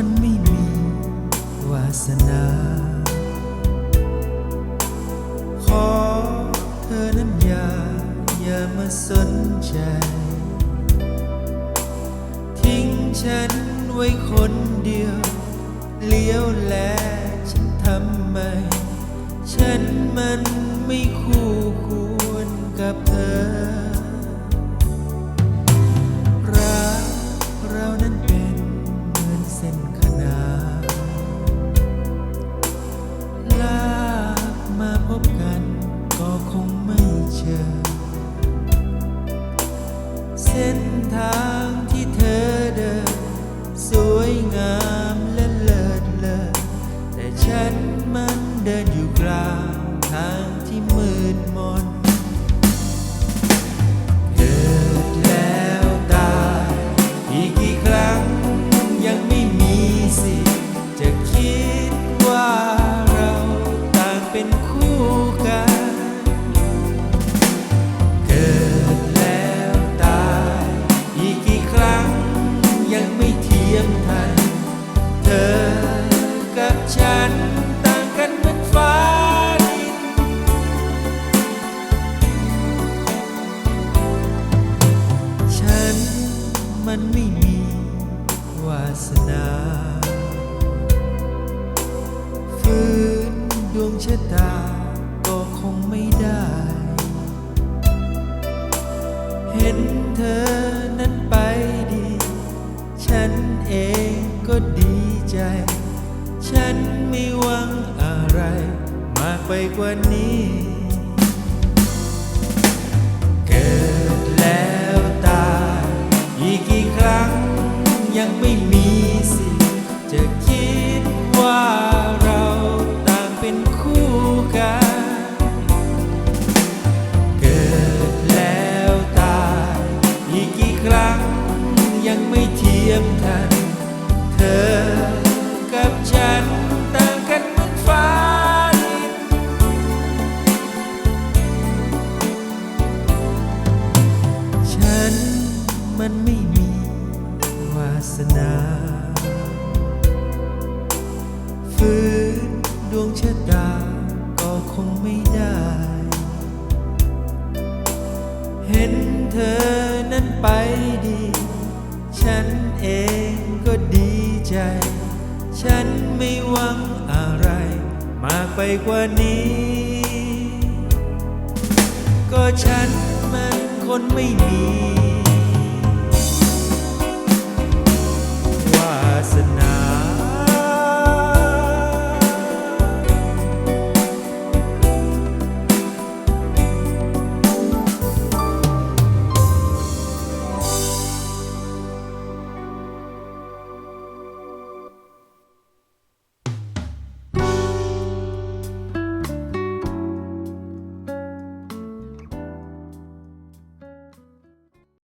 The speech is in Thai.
มันไม่มีวาสนา ขอเธอนั้นอย่า อย่ามาสนใจ ทิ้งฉันไว้คนเดียว เลี้ยว งามและเลิศเลอแต่ฉันมันเดินอยู่กลางทางที่มืดมนเกิดแล้วตายอีกกี่ครั้งยังไม่มีสิทธิ์จะคิดว่าเราต่างเป็นคู่ มันไม่มีวาสนาฝืนดวงชะตาก็คงไม่ได้ เห็นเธอนั้นไปดี ฉันเองก็ดีใจ ฉันไม่หวังอะไร มากไปกว่านี้ ไม่มีสิทธิ์จะคิดว่าเราต่างเป็นคู่กัน เกิดแล้วตายอีกกี่ครั้งยังไม่เทียมทัน เธอกับฉันต่างกันเหมือนฟ้าดินฉันมันไม่ สนาฝืนดวงชะตาก็คงไม่ได้ เห็นเธอนั้นไปดี ฉันเองก็ดีใจ ฉันไม่หวังอะไรมากไปกว่านี้ ก็ฉันมันคนไม่มี